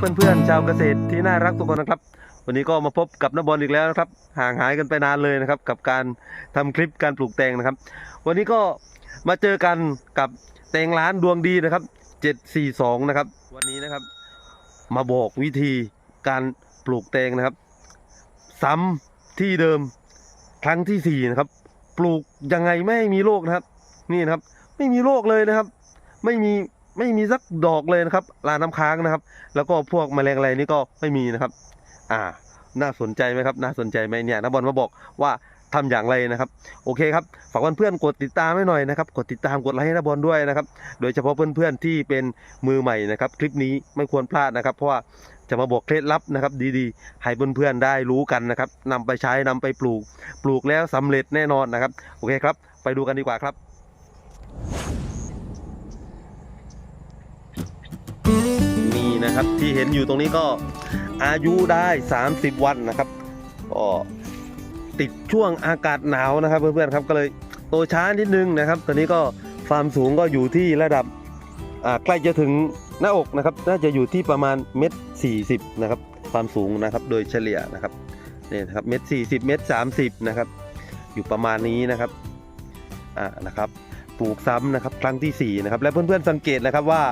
เพื่อนๆชาวเกษตรที่น่ารักทุกคนนะครับ วันนี้ก็มาพบกับนบอลอีกแล้วนะครับ ห่างหายกันไปนานเลยนะครับ กับการทำคลิปการปลูกแตงนะครับ วันนี้ก็มาเจอกันกับแตงร้านดวงดีนะครับ 742 นะครับ วันนี้นะครับ มาบอกวิธีการปลูกแตงนะครับ ซ้ำที่เดิมครั้งที่สี่นะครับ ปลูกยังไงไม่ให้มีโรคนะครับ นี่นะครับ ไม่มีโรคเลยนะครับ ไม่มี ไม่มีสักดอกเลยนะครับลาน้ำค้างนะครับ แล้วก็พวกแมลงอะไรนี่ก็ไม่มีนะครับ อ่า น่าสนใจไหมครับ น่าสนใจไหมเนี่ยนะบอลมาบอกว่าทำอย่างไรนะครับ โอเคครับฝากเพื่อนๆกดติดตามให้หน่อยนะครับ กดติดตามกดไลค์ให้นะบอลด้วยนะครับ โดยเฉพาะเพื่อนๆที่เป็นมือใหม่นะครับ คลิปนี้ไม่ควรพลาดนะครับ เพราะว่าจะมาบอกเคล็ดลับนะครับ ดีๆ ให้เพื่อนๆได้รู้กันนะครับนำไปใช้นำไปปลูก ปลูกแล้วสำเร็จแน่นอนนะครับ โอเคครับ ไปดูกันดีกว่าครับ นี่นะครับ ที่เห็นอยู่ตรงนี้ก็อายุได้ 30 วันนะครับก็ติดช่วงอากาศหนาวนะครับ เพื่อนๆครับก็เลยโตช้านิดนึงนะครับ ตอนนี้ก็ความสูงก็อยู่ที่ระดับใกล้จะถึงหน้าอกนะครับ น่าจะอยู่ที่ประมาณเมตรสี่สิบนะครับ ความสูงนะครับโดยเฉลี่ยนะครับนี่นะครับเมตรสี่สิบเมตรสามสิบนะครับ อยู่ประมาณนี้นะครับอ่านะครับปลูกซ้ำนะครับครั้งที่สี่นะครับและเพื่อนๆสังเกตนะครับว่า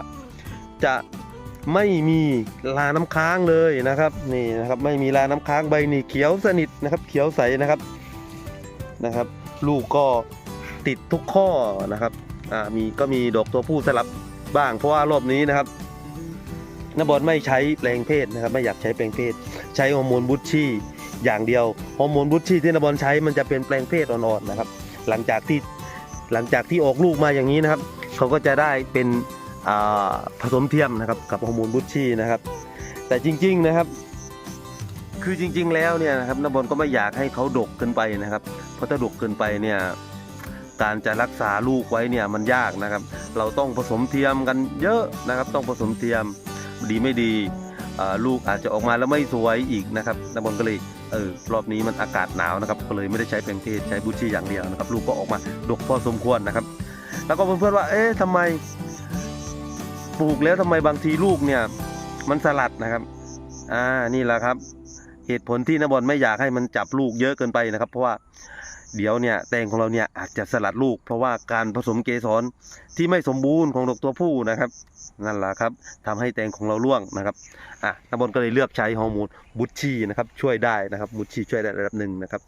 จะ ไม่มีลาน้ำค้างเลยนะครับนี่นะครับไม่มีลาน้ำค้างใบนี่เขียวสนิทนะครับ เขียวใสนะครับนะครับ ลูกก็ติดทุกข้อนะครับอ่ามีก็มีดอกตัวผู้สลับบ้างเพราะว่ารอบนี้นะครับนบอลไม่ใช้แปลงเพศนะครับ ไม่อยากใช้แปลงเพศ ใช้ฮอร์โมนบูชชี่อย่างเดียวฮอร์โมนบูชชี่ที่นบอลใช้มันจะเป็นแปลงเพศอ่อนๆนะครับ หลังจากที่หลังจากที่ออกลูกมาอย่างนี้นะครับ เขาก็จะได้เป็น ผสมเทียมนะครับกับฮอร์โมนบูชชี่นะครับ แต่จริงๆนะครับ คือจริง ๆ แล้วเนี่ยนะครับนบอลก็ไม่อยากให้เขาดกเกินไปนะครับ เพราะถ้าดกเกินไปเนี่ยการจะรักษาลูกไว้เนี่ยมันยากนะครับ เราต้องผสมเทียมกันเยอะนะครับ ต้องผสมเทียมดีไม่ดีลูกอาจจะออกมาแล้วไม่สวยอีกนะครับนบอลก็เลยเออรอบนี้มันอากาศหนาวนะครับก็เลยไม่ได้ใช้แปลงเพศใช้บูชชี่อย่างเดียวนะครับ ลูกก็ออกมาดกพอสมควรนะครับ แล้วก็เพื่อนๆว่าเอ๊ะทำไม ปลูกแล้วทำไมบางทีลูกเนี่ย มันสลัดนะครับ อ่านี่แหละครับ เหตุผลที่นบอลไม่อยากให้มันจับลูกเยอะเกินไปนะครับ เพราะว่าเดี๋ยวเนี่ยแตงของเราเนี่ยอาจจะสลัดลูก เพราะว่าการผสมเกสรที่ไม่สมบูรณ์ของดอกตัวผู้นะครับนั่นแหละครับทำให้แตงของเราร่วงนะครับอะนบอลก็เลยเลือกใช้ฮอร์โมนบุชชีนะครับ ช่วยได้นะครับบุชชีช่วยได้ระดับหนึ่งนะครับ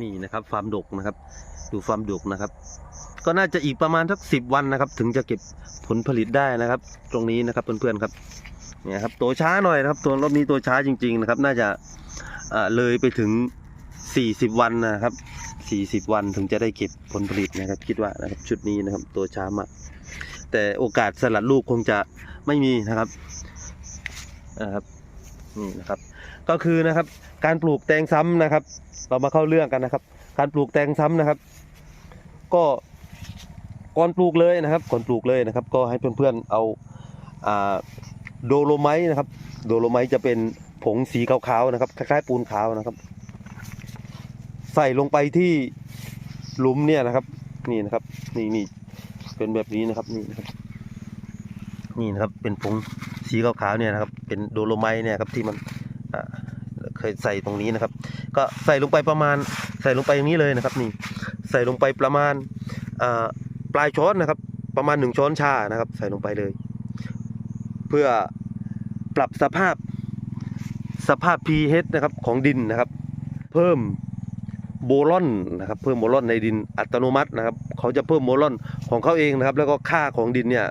นี่นะครับฟาร์มดกนะครับ ดูฟาร์มดกนะครับ ก็น่าจะอีกประมาณสักสิบวันนะครับ ถึงจะเก็บผลผลิตได้นะครับ ตรงนี้นะครับเพื่อนๆครับเนี่ยครับตัวช้าหน่อยนะครับ ตัวรอบนี้ตัวช้าจริง ๆ นะครับ น่าจะเลยไปถึง 40 วันนะครับ 40 วันถึงจะได้เก็บผลผลิตนะครับ คิดว่านะครับชุดนี้นะครับ ตัวช้ามากแต่โอกาสสลัดลูกคงจะไม่มีนะครับนะครับนี่นะครับ ก็คือนะครับ การปลูกแตงซ้ำนะครับ เรามาเข้าเรื่องกันนะครับ การปลูกแตงซ้ำนะครับ ก็ ก่อนปลูกเลยนะครับก่อนปลูกเลยนะครับ ก็ให้เพื่อนๆเอาอ่าโดโลไมต์นะครับ โดโลไมต์จะเป็นผงสีขาวๆนะครับคล้ายๆปูนขาวนะครับ ใส่ลงไปที่หลุมเนี่ยนะครับ นี่นะครับ นี่นี่เป็นแบบนี้นะครับนี่นะครับนี่นะครับเป็นผงสีขาวๆเนี่ยนะครับ เป็นโดโลไมต์เนี่ยครับที่มันเคยใส่ตรงนี้นะครับ ก็ใส่ลงไปประมาณใส่ลงไปอย่างนี้เลยนะครับ นี่ใส่ลงไปประมาณอ่า ปลายช้อนนะครับ ประมาณหนึ่งช้อนชานะครับ ใส่ลงไปเลย เพื่อปรับสภาพสภาพ pH นะครับของดินนะครับ เพิ่มโบรอนนะครับ เพิ่มโบรอนในดินอัตโนมัตินะครับ เขาจะเพิ่มโบรอนของเขาเองนะครับ แล้วก็ค่าของดินเนี่ย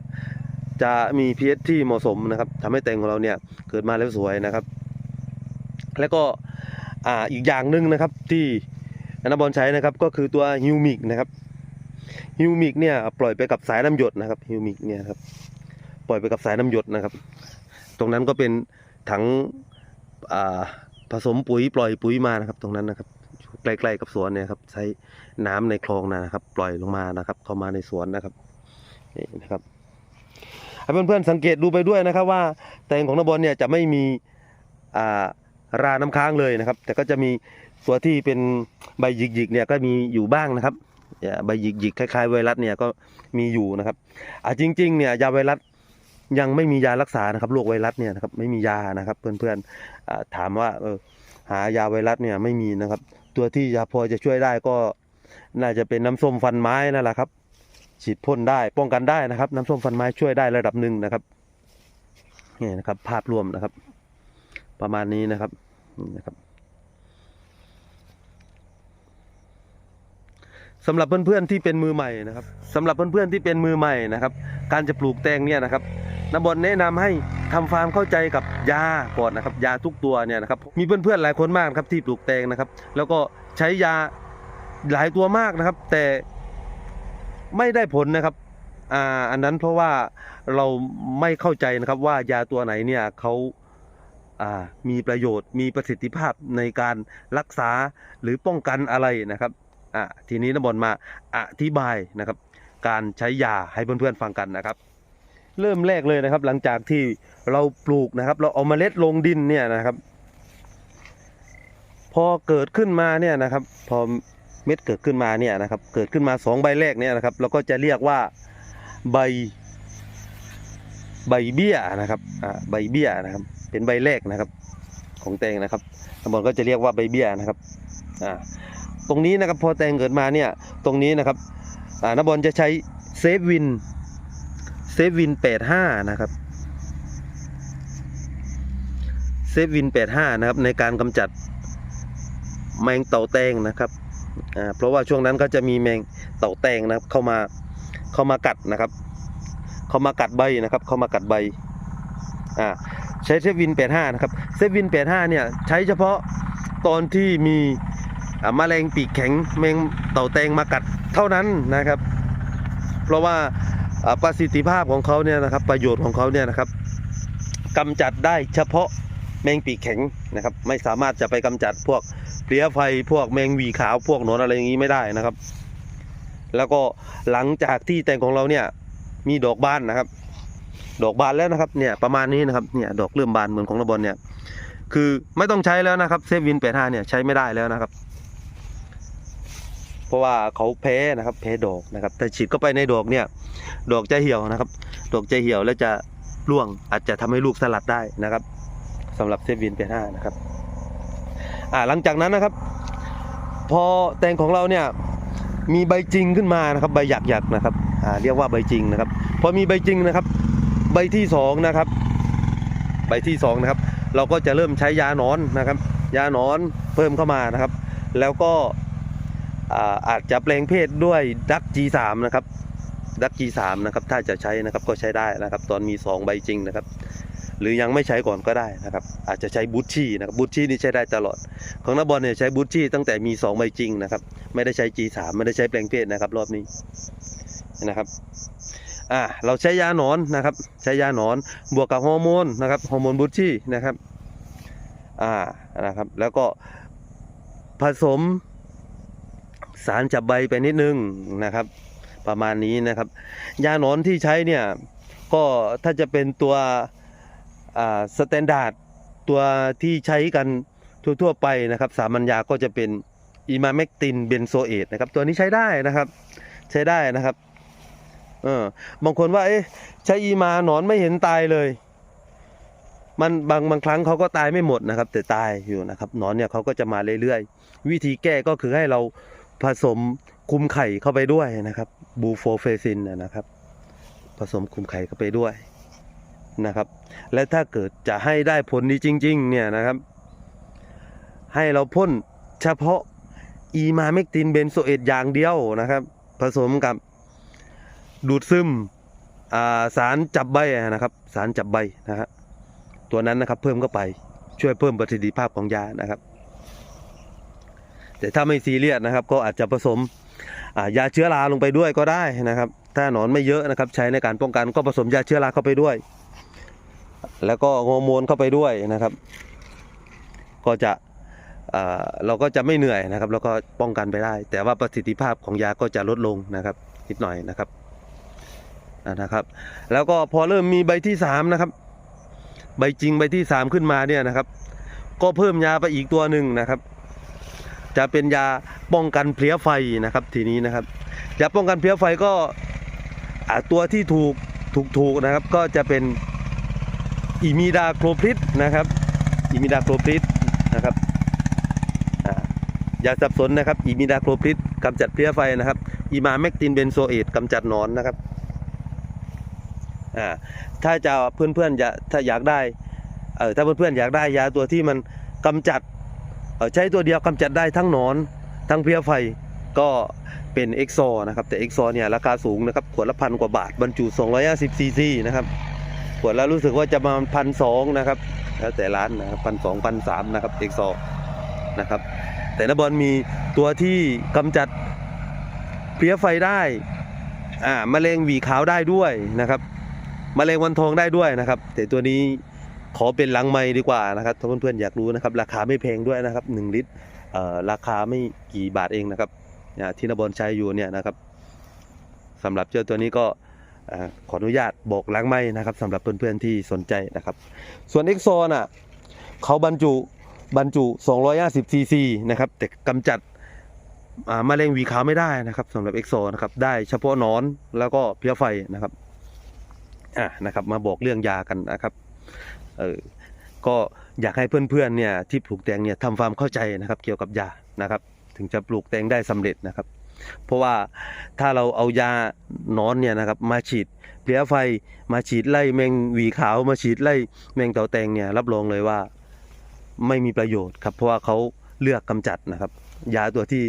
จะมี pH ที่เหมาะสมนะครับทำให้แตงของเราเนี่ยเกิดมาแล้วสวยนะครับ แล้วก็อ่าอีกอย่างหนึ่งนะครับที่นักบอลใช้นะครับก็คือตัวฮิวมิกนะครับ ฮิวมิกเนี่ยปล่อยไปกับสายน้ำหยดนะครับฮิวมิกเนี่ยครับปล่อยไปกับสายน้ำหยดนะครับ ตรงนั้นก็เป็นถังผสมปุ๋ยปล่อยปุ๋ยมานะครับ ตรงนั้นนะครับใกล้ๆกับสวนเนี่ยครับ ใช้น้ำในคลองนะครับ ปล่อยลงมานะครับ เข้ามาในสวนนะครับนี่นะครับให้เพื่อนๆสังเกตดูไปด้วยนะครับ ว่าแตงของนบอลเนี่ยจะไม่มีราน้ำค้างเลยนะครับ แต่ก็จะมีตัวที่เป็นใบหยิกๆเนี่ยก็มีอยู่บ้างนะครับ เนี่ยใบหยิกคล้ายๆไวรัสเนี่ยก็มีอยู่นะครับอ่าจริงๆเนี่ยยาไวรัสยังไม่มียารักษานะครับโรคไวรัสเนี่ยนะครับไม่มียานะครับเพื่อนๆอถามว่าเออหายาไวรัสเนี่ยไม่มีนะครับ ตัวที่ยาพอจะช่วยได้ก็น่าจะเป็นน้ำส้มฟันไม้นั่นแหละครับ ฉีดพ่นได้ป้องกันได้นะครับ น้ำส้มฟันไม้ช่วยได้ระดับหนึ่งนะครับนี่นะครับ ภาพรวมนะครับ ประมาณนี้นะครับนะครับ สำหรับเพื่อนๆที่เป็นมือใหม่นะครับสำหรับเพื่อนๆที่เป็นมือใหม่นะครับ การจะปลูกแตงเนี่ยนะครับนบอลแนะนำให้ทำฟาร์มเข้าใจกับยาก่อนนะครับ ยาทุกตัวเนี่ยนะครับ มีเพื่อนๆหลายคนมากครับที่ปลูกแตงนะครับ แล้วก็ใช้ยาหลายตัวมากนะครับ แต่ไม่ได้ผลนะครับอ่าอันนั้นเพราะว่าเราไม่เข้าใจนะครับว่ายาตัวไหนเนี่ยเขาอ่ามีประโยชน์มีประสิทธิภาพในการรักษาหรือป้องกันอะไรนะครับ อ่าทีนี้น้ำบอลมาอธิบายนะครับ การใช้ยาให้เพื่อนๆฟังกันนะครับ เริ่มแรกเลยนะครับ หลังจากที่เราปลูกนะครับ เราเอาเมล็ดลงดินเนี่ยนะครับ พอเกิดขึ้นมาเนี่ยนะครับ พอเม็ดเกิดขึ้นมาเนี่ยนะครับ เกิดขึ้นมาสองใบแรกเนี่ยนะครับ เราก็จะเรียกว่าใบใบเบี้ยนะครับอ่าใบเบี้ยนะครับ เป็นใบแรกนะครับ ของแตงนะครับตำบลก็จะเรียกว่าใบเบี้ยนะครับอ่า ตรงนี้นะครับพอแตงเกิดมาเนี่ยตรงนี้นะครับอ่านบอลจะใช้เซฟวินเซฟวิน85นะครับเซฟวิน85นะครับในการกำจัดแมงเต่าแตงนะครับเพราะว่าช่วงนั้นก็จะมีแมงเต่าแตงนะครับเข้ามาเข้ามากัดนะครับ เข้ามากัดใบนะครับ เข้ามากัดใบอ่าใช้เซฟวิน85นะครับเซฟวิน85เนี่ยใช้เฉพาะตอนที่มี แมลงปีกแข็งแมงเต่าแตงมากัดเท่านั้นนะครับ เพราะว่าประสิทธิภาพของเขาเนี่ยนะครับ ประโยชน์ของเขาเนี่ยนะครับกำจัดได้เฉพาะแมงปีกแข็งนะครับ ไม่สามารถจะไปกำจัดพวกเพลี้ยไฟพวกแมงวีขาวพวกหนอนอะไรอย่างนี้ไม่ได้นะครับ แล้วก็หลังจากที่แตงของเราเนี่ยมีดอกบานนะครับ ดอกบานแล้วนะครับเนี่ยประมาณนี้นะครับเนี่ยดอกเริ่มบานเหมือนของระบอลเนี่ยคือไม่ต้องใช้แล้วนะครับเซฟวินแปดห้าเนี่ยใช้ไม่ได้แล้วนะครับ ราะว่าเขาแพ้นะครับแพ้ดอกนะครับ แต่ฉีดเข้าไปในดอกเนี่ย ดอกจะเหี่ยวนะครับ ดอกจะเหี่ยวแล้วจะร่วงอาจจะทำให้ลูกสลัดได้นะครับสำหรับเซฟวินแปดห้านะครับอ่าหลังจากนั้นนะครับ พอแตงของเราเนี่ยมีใบจริงขึ้นมานะครับ ใบหยักหยักนะครับอ่าเรียกว่าใบจริงนะครับ พอมีใบจริงนะครับ ใบที่สองนะครับ ใบที่สองนะครับ เราก็จะเริ่มใช้ยาหนอนนะครับ ยาหนอนเพิ่มเข้ามานะครับ แล้วก็ อาจจะแปลงเพศด้วยดัก G3 นะครับดัก G3 นะครับถ้าจะใช้นะครับก็ใช้ได้นะครับ ตอนมีสองใบจริงนะครับ หรือยังไม่ใช้ก่อนก็ได้นะครับ อาจจะใช้บูชชี่นะครับบูชชี่นี่ใช้ได้ตลอด ของนักบอลเนี่ยใช้บูชชี่ตั้งแต่มีสองใบจริงนะครับ ไม่ได้ใช้ G3 ไม่ได้ใช้แปลงเพศนะครับ รอบนี้นะครับอ่าเราใช้ยาหนอนนะครับ ใช้ยาหนอนบวกกับฮอร์โมนนะครับฮอร์โมนบูชชี่นะครับอ่านะครับ แล้วก็ผสม สารจับใบไปนิดนึงนะครับ ประมาณนี้นะครับ ยาหนอนที่ใช้เนี่ยก็ถ้าจะเป็นตัวอ่าสแตนดาร์ดตัวที่ใช้กันทั่วๆไปนะครับ สามัญญาก็จะเป็นอีมาเมกตินเบนโซเอตนะครับ ตัวนี้ใช้ได้นะครับ ใช้ได้นะครับเออบางคนว่าเอ๊ะใช้อีมาหนอนไม่เห็นตายเลย มันบางบางครั้งเขาก็ตายไม่หมดนะครับ แต่ตายอยู่นะครับหนอนเนี่ยเขาก็จะมาเรื่อยๆ วิธีแก้ก็คือให้เรา ผสมคุมไข่เข้าไปด้วยนะครับบูโฟเฟซินนะครับ ผสมคุมไข่เข้าไปด้วยนะครับ และถ้าเกิดจะให้ได้ผลดีจริง ๆ เนี่ยนะครับ ให้เราพ่นเฉพาะอีมาเมกตินเบนโซเอตอย่างเดียวนะครับ ผสมกับดูดซึมาสารจับใบนะครับ สารจับใบนะฮะตัวนั้นนะครับเพิ่มเข้าไปช่วยเพิ่มประสิทธิภาพของยานะครับ แต่ถ้าไม่ซีเรียสนะครับ ก็อาจจะผสมยาเชื้อราลงไปด้วยก็ได้นะครับ ถ้าหนอนไม่เยอะนะครับ ใช้ในการป้องกันก็ผสมยาเชื้อราเข้าไปด้วย แล้วก็ฮอร์โมนเข้าไปด้วยนะครับ ก็จะเราก็จะไม่เหนื่อยนะครับ แล้วก็ป้องกันไปได้ แต่ว่าประสิทธิภาพของยาก็จะลดลงนะครับนิดหน่อยนะครับนะครับ แล้วก็พอเริ่มมีใบที่สามนะครับ ใบจริงใบที่สามขึ้นมาเนี่ยนะครับ ก็เพิ่มยาไปอีกตัวหนึ่งนะครับ จะเป็นยาป้องกันเพลี้ยไฟนะครับทีนี้นะครับยาป้องกันเพลี้ยไฟก็ตัวที่ถูกถูกๆนะครับก็จะเป็นอิมิดาโครพริดนะครับอิมิดาโครพริดนะครับอย่าสับสนนะครับอิมิดาโครพริดกำจัดเพลี้ยไฟนะครับอิมาแมกตินเบนโซเอตกำจัดหนอนนะครับอ่าถ้าจะเพื่อนๆอยากถ้าอยากได้เออถ้าเพื่อนๆอยากได้ยาตัวที่มันกำจัด ใช้ตัวเดียวกำจัดได้ทั้งหนอน ทั้งเพลี้ยไฟก็เป็นเอ็กโซนะครับแต่เอ็กโซเนี่ยราคาสูงนะครับขวดละพันกว่าบาทบรรจุ 250ซีซีนะครับขวดละรู้สึกว่าจะมาพันสองนะครับแล้วแต่ร้านนะครับพันสองพันสามนะครับเอ็กโซนะครับแต่นบอลมีตัวที่กำจัดเพลี้ยไฟได้อ่ามะเร็งหวีขาวได้ด้วยนะครับมะเร็งวันทองได้ด้วยนะครับ แต่ตัวนี้ ขอเป็นหลังไม้ดีกว่านะครับถ้าเพื่อนๆอยากรู้นะครับ ราคาไม่แพงด้วยนะครับหนึ่งลิตรราคาไม่กี่บาทเองนะครับที่นบอลใช้อยู่เนี่ยนะครับสำหรับเจ้าตัวนี้ก็ขออนุญาตบอกล้างไม้นะครับสำหรับเพื่อนๆที่สนใจนะครับ ส่วนเอ็กโซน่ะเขาบรรจุบรรจุ 250ซีซีนะครับแต่กำจัดอ่ามะเร็งวีขาวไม่ได้นะครับสำหรับเอ็กโซนะครับได้เฉพาะนอนแล้วก็เพลี้ยไฟนะครับอะนะครับ มาบอกเรื่องยากันนะครับ เออก็อยากให้เพื่อนๆเนี่ยที่ปลูกแตงเนี่ยทำความเข้าใจนะครับ เกี่ยวกับยานะครับ ถึงจะปลูกแตงได้สำเร็จนะครับ เพราะว่าถ้าเราเอายาหนอนเนี่ยนะครับมาฉีดเพลี้ยไฟมาฉีดไล่แมงหวีขาวมาฉีดไล่แมงเต่าแตงเนี่ยรับรองเลยว่าไม่มีประโยชน์ครับเพราะว่าเขาเลือกกำจัดนะครับยาตัวที่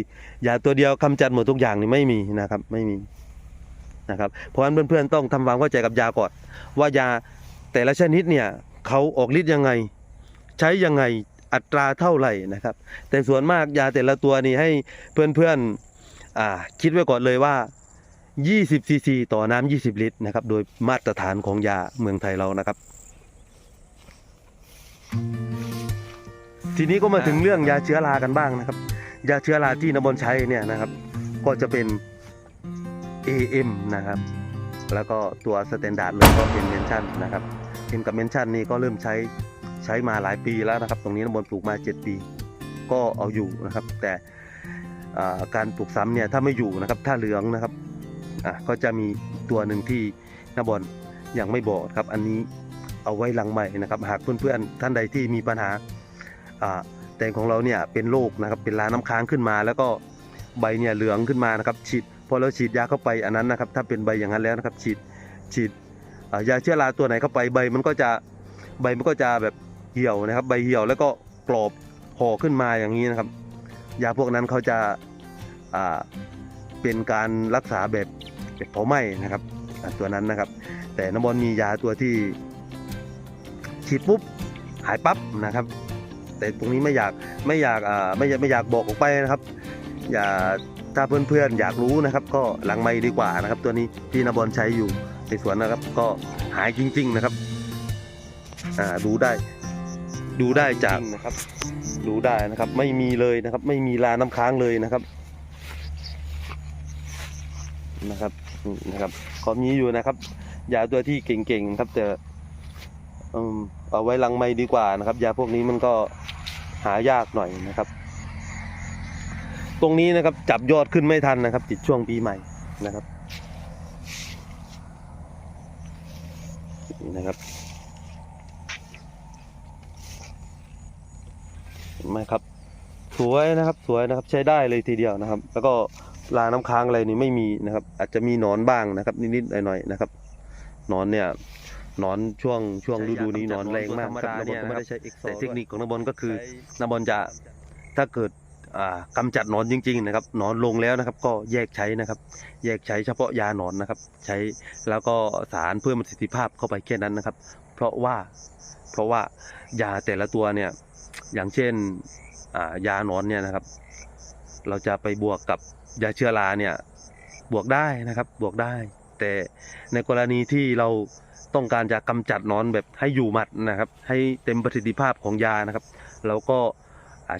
ยาตัวเดียวกำจัดหมดทุกอย่างนี่ไม่มีนะครับไม่มีนะครับเพราะฉะนั้นเพื่อนๆต้องทำความเข้าใจกับยาก่อนว่ายาแต่ละชนิดเนี่ย เขาออกฤทธิ์ยังไง ใช้ยังไงอัตราเท่าไหร่นะครับ แต่ส่วนมากยาแต่ละตัวนี่ให้เพื่อนๆอ่าคิดไว้ก่อนเลยว่า 20ซีซีต่อน้ำ20 ลิตรนะครับ โดยมาตรฐานของยาเมืองไทยเรานะครับ ทีนี้ก็มาถึงเรื่องยาเชื้อรากันบ้างนะครับ ยาเชื้อราที่นบนใช้เนี่ยนะครับ ก็จะเป็น AM นะครับ แล้วก็ตัวสแตนดาร์ดเลยก็เป็นเมนชั่นนะครับ อ็มกับเมนชั่นนี่ก็เริ่มใช้ใช้มาหลายปีแล้วนะครับ ตรงนี้นบนปลูกมา 7 ปี ก็เอาอยู่นะครับ แต่การปลูกซ้ำเนี่ยถ้าไม่อยู่นะครับ ถ้าเหลืองนะครับก็จะมีตัวหนึ่งที่นบอลยังไม่บอกครับ อันนี้เอาไว้หลังใหม่นะครับ หากเพื่อนๆท่านใดที่มีปัญหาแตงของเราเนี่ยเป็นโรคนะครับเป็นลาน้ำค้างขึ้นมา แล้วก็ใบเนี่ยเหลืองขึ้นมานะครับฉีดพอเราฉีดยาเข้าไปอันนั้นนะครับ ถ้าเป็นใบอย่างนั้นแล้วนะครับ ฉีดฉีด ยาเชื้อราตัวไหนเข้าไปใบมันก็จะใบมันก็จะแบบเหี่ยวนะครับ ใบเหี่ยวแล้วก็กรอบห่อขึ้นมาอย่างนี้นะครับ ยาพวกนั้นเขาจะาเป็นการรักษาแบบแบบเผาไหม้นะครับตัวนั้นนะครับ แต่น้ำบอลมียาตัวที่ฉีดปุ๊บหายปั๊บนะครับ แต่ตรงนี้ไม่อยากไม่อยากาไม่อยากไม่อยากบอกออกไปนะครับ อย่าถ้าเพื่อนๆอยากรู้นะครับ ก็หลังไม่ดีกว่านะครับ ตัวนี้ที่นบอลใช้อยู่ ในสวนนะครับ ก็หายจริง ๆนะครับ อ่าดูได้ ดูได้จากนะครับ ดูได้นะครับ ไม่มีเลยนะครับ ไม่มีลาน้ำค้างเลยนะครับ นะครับนี่นะครับก็มีอยู่นะครับยาตัวที่เก่งๆครับ แต่อืมเอาไว้หลังไม่ดีกว่านะครับ ยาพวกนี้มันก็หายากหน่อยนะครับ ตรงนี้นะครับจับยอดขึ้นไม่ทันนะครับติดช่วงปีใหม่นะครับ นี่นะครับเห็นไหมครับ สวยนะครับสวยนะครับใช้ได้เลยทีเดียวนะครับ แล้วก็ลาน้ำค้างอะไรนี่ไม่มีนะครับ อาจจะมีหนอนบ้างนะครับ นิดๆหน่อยๆนะครับหนอนเนี่ยหนอนช่วงช่วงฤดูนี้หนอนแรงมากครับนบอลก็ไม่ได้ใช้แต่เทคนิคของนบอลก็คือนบอลจะถ้าเกิด อ่ากำจัดหนอนจริง ๆ นะครับหนอนลงแล้วนะครับ ก็แยกใช้นะครับ แยกใช้เฉพาะยาหนอนนะครับ ใช้แล้วก็สารเพิ่มประสิทธิภาพเข้าไปแค่นั้นนะครับ เพราะว่าเพราะว่ายาแต่ละตัวเนี่ยอย่างเช่นยาหนอนเนี่ยนะครับ เราจะไปบวกกับยาเชื้อราเนี่ยบวกได้นะครับบวกได้ แต่ในกรณีที่เราต้องการจะกำจัดนอนแบบให้อยู่หมัดนะครับ ให้เต็มประสิทธิภาพของยานะครับเราก็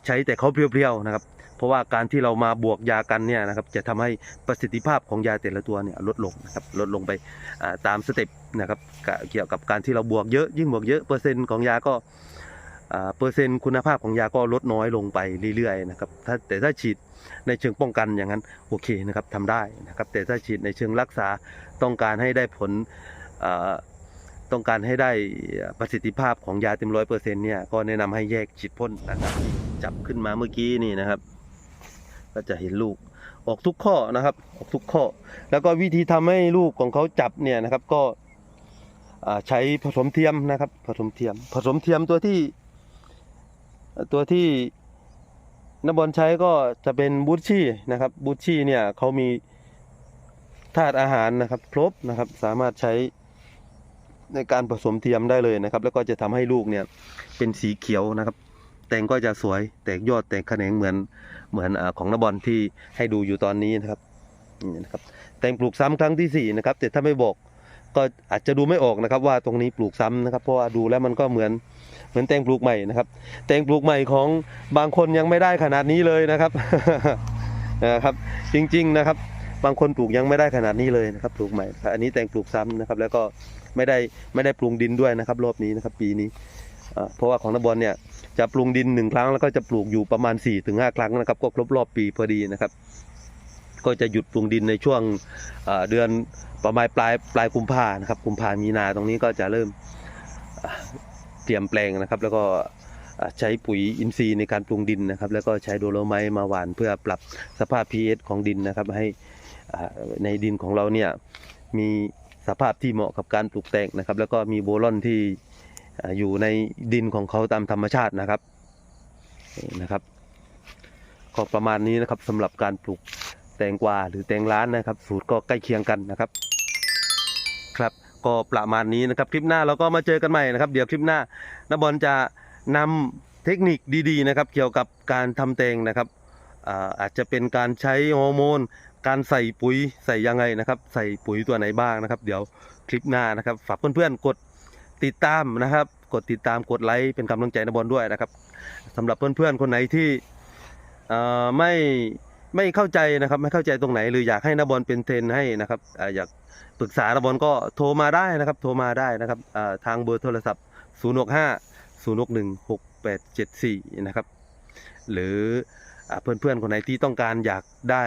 ใช้แต่เขาเพียวๆนะครับ เพราะว่าการที่เรามาบวกยากันเนี่ยนะครับจะทำให้ประสิทธิภาพของยาแต่ละตัวเนี่ยลดลงนะครับลดลงไปตามสเต็ปนะครับเกี่ยวกับการที่เราบวกเยอะยิ่งบวกเยอะเปอร์เซ็นต์ของยาก็เปอร์เซ็นต์คุณภาพของยาก็ลดน้อยลงไปเรื่อยๆนะครับถ้าแต่ถ้าฉีดในเชิงป้องกันอย่างนั้นโอเคนะครับทำได้นะครับแต่ถ้าฉีดในเชิงรักษาต้องการให้ได้ผลต้องการให้ได้ประสิทธิภาพของยาเต็มร้อยเปอร์เซ็นต์เนี่ยก็แนะนำให้แยกฉีดพ่นนะครับ จับขึ้นมาเมื่อกี้นี่นะครับ ก็จะเห็นลูกออกทุกข้อนะครับ ออกทุกข้อ แล้วก็วิธีทำให้ลูกของเขาจับเนี่ยนะครับ ก็ใช้ผสมเทียมนะครับ ผสมเทียม ผสมเทียมตัวที่ ตัวที่นบอลใช้ก็จะเป็นบูชชี่นะครับบูชชี่เนี่ยเขามีธาตุอาหารนะครับ ครบนะครับ สามารถใช้ในการผสมเทียมได้เลยนะครับ แล้วก็จะทำให้ลูกเนี่ยเป็นสีเขียวนะครับ แตงก็จะสวยแตกยอดแตกแขนงเหมือนเหมือนอของนบอลที่ให้ดูอยู่ตอนนี้นะครับนี่นะครับแตงปลูกซ้ำครั้งที่สี่นะครับแต่ถ้าไม่บอกก็อาจจะดูไม่ออกนะครับ ว่าตรงนี้ปลูกซ้ำนะครับ เพราะว่าดูแล้วมันก็เหมือนเหมือนแตงปลูกใหม่นะครับแตงปลูกใหม่ของบางคนยังไม่ได้ขนาดนี้เลยนะครับนะครับ จริงๆนะครับ บางคนปลูกยังไม่ได้ขนาดนี้เลยนะครับ ปลูกใหม่ อันนี้แตงปลูกซ้ำนะครับ แล้วก็ไม่ได้ไม่ได้ปรุงดินด้วยนะครับ รอบนี้นะครับ ปีนี้เพราะว่าของนบอลเนี่ย จะปรุงดินหนึ่งครั้งแล้วก็จะปลูกอยู่ประมาณ4ี่ถึงห้าครั้งนะครับ ก็ครบรอบปีพอดีนะครับ ก็จะหยุดปรุงดินในช่วงเดือนประมาณปลายปลายกุมภานะครับกุมภามีนาตรงนี้ก็จะเริ่มเตรียมแปลงนะครับ แล้วก็ใช้ปุ๋ยอินทรีย์ในการปรุงดินนะครับ แล้วก็ใช้โดโลไมต์มาหว่านเพื่อปรับสภาพ pH ของดินนะครับ ให้ในดินของเราเนี่ยมีสภาพที่เหมาะกับการปลูกแต่งนะครับ แล้วก็มีโบรอนที่ อยู่ในดินของเขาตามธรรมชาตินะครับนะครับ ก็ประมาณนี้นะครับสำหรับการปลูกแตงกวาหรือแตงร้านนะครับ สูตรก็ใกล้เคียงกันนะครับ ครับก็ประมาณนี้นะครับคลิปหน้าเราก็มาเจอกันใหม่นะครับ เดี๋ยวคลิปหน้านบอลจะนำเทคนิคดีๆนะครับ เกี่ยวกับการทำแตงนะครับอาอาจจะเป็นการใช้ฮอร์โมน การใส่ปุ๋ยใส่ยังไงนะครับ ใส่ปุ๋ยตัวไหนบ้างนะครับ เดี๋ยวคลิปหน้านะครับ ฝากเพื่อนๆกด ติดตามนะครับ กดติดตามกดไลค์เป็นกำลังใจนบอลด้วยนะครับสำหรับเพื่อนๆคนไหนที่ไม่ไม่เข้าใจนะครับ ไม่เข้าใจตรงไหน หรืออยากให้นบอลเป็นเทรนให้นะครับออยากปรึกษานบอลก็โทรมาได้นะครับ โทรมาได้นะครับทางเบอร์โทรศัพท์ 0 6 5 0 6 1 6 8 7 4 นะครับ หรือเพื่อนๆคนไหนที่ต้องการอยากได้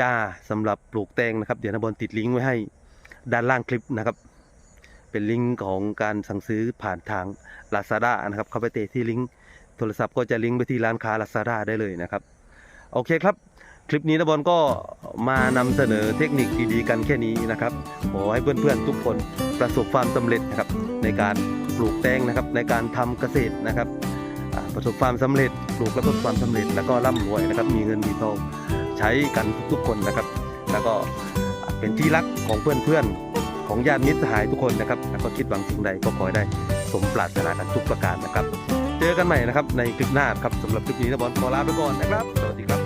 ยาสำหรับปลูกแตงนะครับ เดี๋ยวนบอลติดลิงก์ไว้ให้ด้านล่างคลิปนะครับ เป็นลิงก์ของการสั่งซื้อผ่านทาง Lazada นะครับเข้าไปเตะที่ลิงก์โทรศัพท์ก็จะลิงก์ไปที่ร้านค้า Lazada ได้เลยนะครับ โอเคครับ คลิปนี้นะบอลก็มานำเสนอเทคนิคดีๆกันแค่นี้นะครับขอให้เพื่อนๆทุกคนประสบความสำเร็จนะครับในการปลูกแตงนะครับในการทำเกษตรนะครับประสบความสำเร็จปลูกแล้วประสบความสำเร็จแล้วก็ร่ำรวยนะครับ มีเงินมีทองใช้กันทุกๆคนนะครับ แล้วก็เป็นที่รักของเพื่อนๆ ของญาติมิตรสหายทุกคนนะครับแล้วก็คิดหวังสิ่งใดก็ขอให้ได้สมปรารถนากันทุกประการนะครับ เจอกันใหม่นะครับในคลิปหน้าครับสำหรับคลิปนี้นะบอลขอลาไปก่อนนะครับ สวัสดีครับ